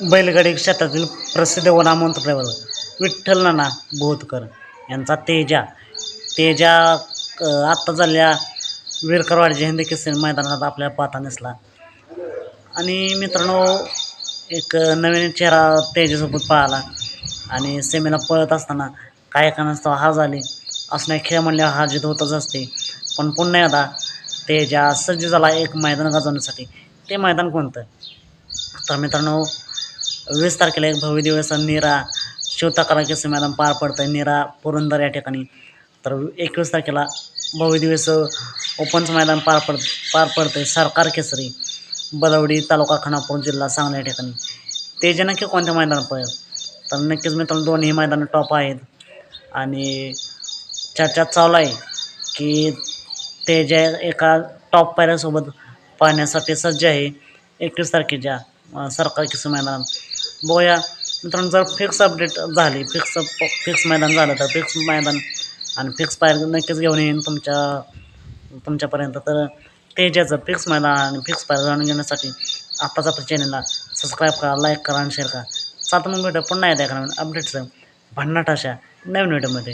बैलगाडी क्षेत्रातील प्रसिद्ध व नामवंत ड्रायव्हर विठ्ठल नाना बोधकर यांचा तेजा. तेजा आत्ता झालेल्या वीरकरवाड हिंदी किसन मैदानात आपल्याला पाहता नसला आणि मित्रांनो एक नवीन चेहरा तेजासोबत पाहिला. आणि सेमीला पळत असताना काय कारणास्तव हार झाली. असण्या खेळ म्हणल्यावर हार जित होतच असते. पण पुन्हा एकदा तेजा सज्ज झाला एक मैदान गाजवण्यासाठी. ते मैदान कोणतं? तर मित्रांनो वीस तारखेला एक भव्य दिवस निरा शिवताकाला केसरी मैदान पार पडतं आहे निरा पुरंदर या ठिकाणी. तर एकवीस तारखेला भव्य दिवस ओपनचं मैदान पार पड पार पडतं आहे सरकार केसरी बदवडी तालुका खानापूर जिल्हा सांगली या ठिकाणी. ते जे नक्की कोणत्या मैदान पडेल तर नक्कीच मित्रांनो दोन्ही मैदानं टॉप आहेत. आणि चर्चा चालू आहे की ते जे एका टॉप पायऱ्यासोबत पाहण्यासाठी सज्ज आहे एकवीस तारखेच्या सरकार केसरी मैदानात. बघूया. मित्रांनो जर फिक्स अपडेट झाली फिक्स फिक्स मैदान झालं तर फिक्स मैदान आणि फिक्स पायर नक्कीच घेऊन येईन तुमच्या तुमच्यापर्यंत. तर तेजाचं फिक्स मैदान आणि फिक्स पायर जाणून घेण्यासाठी आत्ताच आपल्या चॅनलला सबस्क्राईब करा लाईक करा आणि शेअर करा. सात मग भेटू पुन्हा येत्या एका नवीन अपडेट्स भन्नाट अशा नवीन व्हिडिओमध्ये